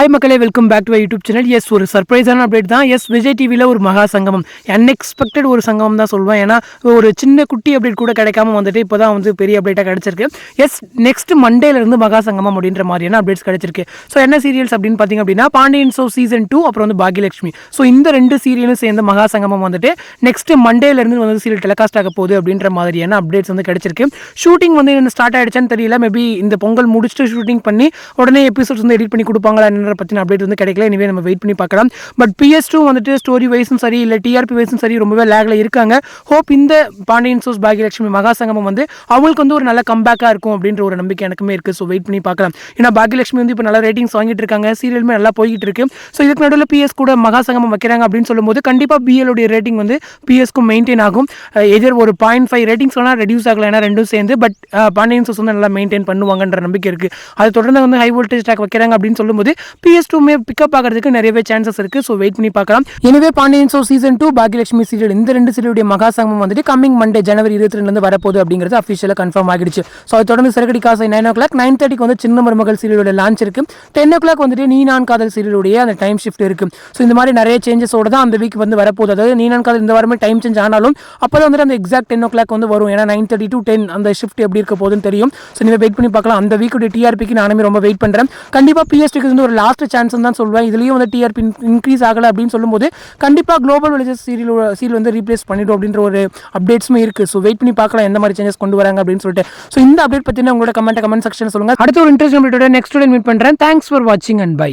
Hi மக்களே welcome back to YouTube channel yes ஒரு சர்ப்ரைஸான அப்டேட் தான். எஸ் விஜய் டிவியில் ஒரு மகா சங்கமம். அன்எக்ஸ்பெக்டட் ஒரு சங்கமம் தான் சொல்லுவேன். ஏன்னா ஒரு சின்ன குட்டி அப்டேட் கூட கிடைக்காம வந்துட்டு இப்போ தான் வந்து பெரிய அப்டேட்டாக கிடச்சிருக்கு. எஸ் நெக்ஸ்ட் மண்டேலேருந்து மகா சங்கமம் அப்படின்ற மாதிரியான அப்டேட்ஸ் கிடச்சிருக்கு. ஸோ என்ன சீரியல்ஸ் அப்படின்னு பார்த்தீங்க அப்படின்னா பாண்டியன் ஷோ சீசன் டூ அப்புறம் வந்து பாகியலட்சுமி ஸோ இந்த ரெண்டு சீரியலும் சேர்ந்து மகா சங்கமம் வந்துட்டு நெக்ஸ்ட் மண்டேலேருந்து வந்து சீரியல் டெலிகாஸ்ட் ஆக போகுது அப்படின்ற மாதிரியான அப்டேட்ஸ் வந்து கிடச்சிருக்கு. ஷூட்டிங் வந்து என்ன ஸ்டார்ட் ஆகிடுச்சான்னு தெரியல. மேபி இந்த பொங்கல் முடிச்சுட்டு ஷூட்டிங் பண்ணி உடனே எபிசோட்ஸ் வந்து எடிட் பண்ணி கொடுப்பாங்களா அப்படின்ற பற்றின அப்டேட் வந்து கிடைக்கல. எனவே நம்ம வெயிட் பண்ணி பார்க்கலாம். பட் பிஎஸ் டூ வந்துட்டு ஸ்டோரி வைஸும் சரி இல்லை டிஆர்பி வைஸும் சரி ரொம்பவே லேக்ல இருக்காங்க. ஹோப் இந்த பாண்டியன் சோஸ் பாக்யலட்சுமி மகாசங்கமம் வந்து அவங்களுக்கு வந்து ஒரு நல்ல கம்பேக்காக இருக்கும் அப்படின்ற ஒரு நம்பிக்கை எனக்குமே இருக்குது ஸோ வெயிட் பண்ணி பார்க்கலாம். ஏன்னா பாக்யலட்சுமி வந்து இப்போ நல்ல ரேட்டிங்ஸ் வாங்கிட்டு இருக்காங்க. சீரியலுமே நல்லா போய்கிட்டு இருக்கு. ஸோ இதுக்கு நடுவில் பிஎஸ் கூட மகாசங்கமம் வைக்கிறாங்க அப்படின்னு சொல்லும்போது கண்டிப்பாக பிஎலுடைய ரேட்டிங் வந்து பிஎஸ்க்கும் மெயின்டைன் ஆகும். எதிர் ஒரு பாயிண்ட் ஃபைவ் ரேட்டிங்ஸ் வேணால் ரெடியூஸ் ஆகல ஏன்னா ரெண்டும் சேர்ந்து பட் பாண்டியன் சோஸ் வந்து நல்லா மெயின்டைன் பண்ணுவாங்கன்ற நம்பிக்கை இருக்குது அது தொடர்ந்து வந்து ஹை வோல்டேஜ் ட்ராக் வைக்கிறாங்க அப்படின்னு சொல்லும்போது பிஎஸ் டூமே பிக்கப் ஆகிறதுக்கு நிறையவே சான்சஸ் இருக்குது ஸோ வெயிட் பண்ணி பார்க்கலாம். எனவே Pandian show season two Bhagyalakshmi serial இந்த ரெண்டு சீரியலுடைய மகாசங்கம் வந்துட்டு கம்மிங் மண்டே ஜனவரி இருபத்தி ரெண்டுலேருந்து வரப்போகுது அப்படிங்கிறது அஃபிஷியலாக கன்ஃபார்ம் ஆகிடுச்சு. ஸோ அது தொடர்ந்து சிறகடி காசை நைன் ஓ கிளாக் நைன் தேர்ட்டிக்கு வந்து சின்ன மருமகள் சீரியலோட லான்ச் இருக்கு. டென் ஓ கிளாக் வந்துட்டு நீ நான் காதல் சீரியலுடைய அந்த டைம் ஷிஃப்ட் இருக்கு. ஸோ இந்த மாதிரி நிறைய சேஞ்சஸோட தான் அந்த வீக் வந்து வரப்போகுது. அதாவது நீ நான் காதல் இந்த வாரமே டைம் சேஞ்ச் ஆனாலும் அப்போ தான் வந்துட்டு அந்த எக்ஸாக்ட் டென் ஓ கிளாக் வந்து வரும். ஏன்னா நைன் தேர்ட்டி டு டென் அந்த ஷிஃப்ட் எப்படி இருக்க போகுதுன்னு தெரியும். ஸோ நீங்கள் வெயிட் பண்ணி பார்க்கலாம். அந்த வீக்குடைய டிஆர்பிக்கு நானுமே ரொம்ப வெயிட் பண்ணுறேன் கண்டிப்பாக பிஎஸ்டிக்கு வந்து ஒரு லாஸ்ட் சான்ஸ்னு தான் சொல்லுவேன் இதுலேயும் வந்து டிஆர்பி இன்க்ரீஸ் ஆகலை அப்படின்னு சொல்லும்போது கண்டிப்பாக குளோபல் வில்லேஜஸ் சீரியல் சீரியல் வந்து ரீப்ளேஸ் பண்ணிடும் அப்படின்ற ஒரு அப்டேட்ஸுமே இருக்குது ஸோ வெயிட் பண்ணி பார்க்கலாம் எந்த மாதிரி சேஞ்சஸ் கொண்டு வராங்க அப்படின்னு சொல்லிட்டு. ஸோ இந்த அப்டேட் பற்றின உங்களோட கமெண்ட் கமெண்ட் செக்ஷன் சொல்லுங்கள் அடுத்த ஒரு இன்ட்ரெஸ்ட் அப்டேட்டோட நெக்ஸ்ட் மீட் பண்ணுறேன் தேங்க்ஸ் ஃபார் வாட்சிங் அண்ட் பை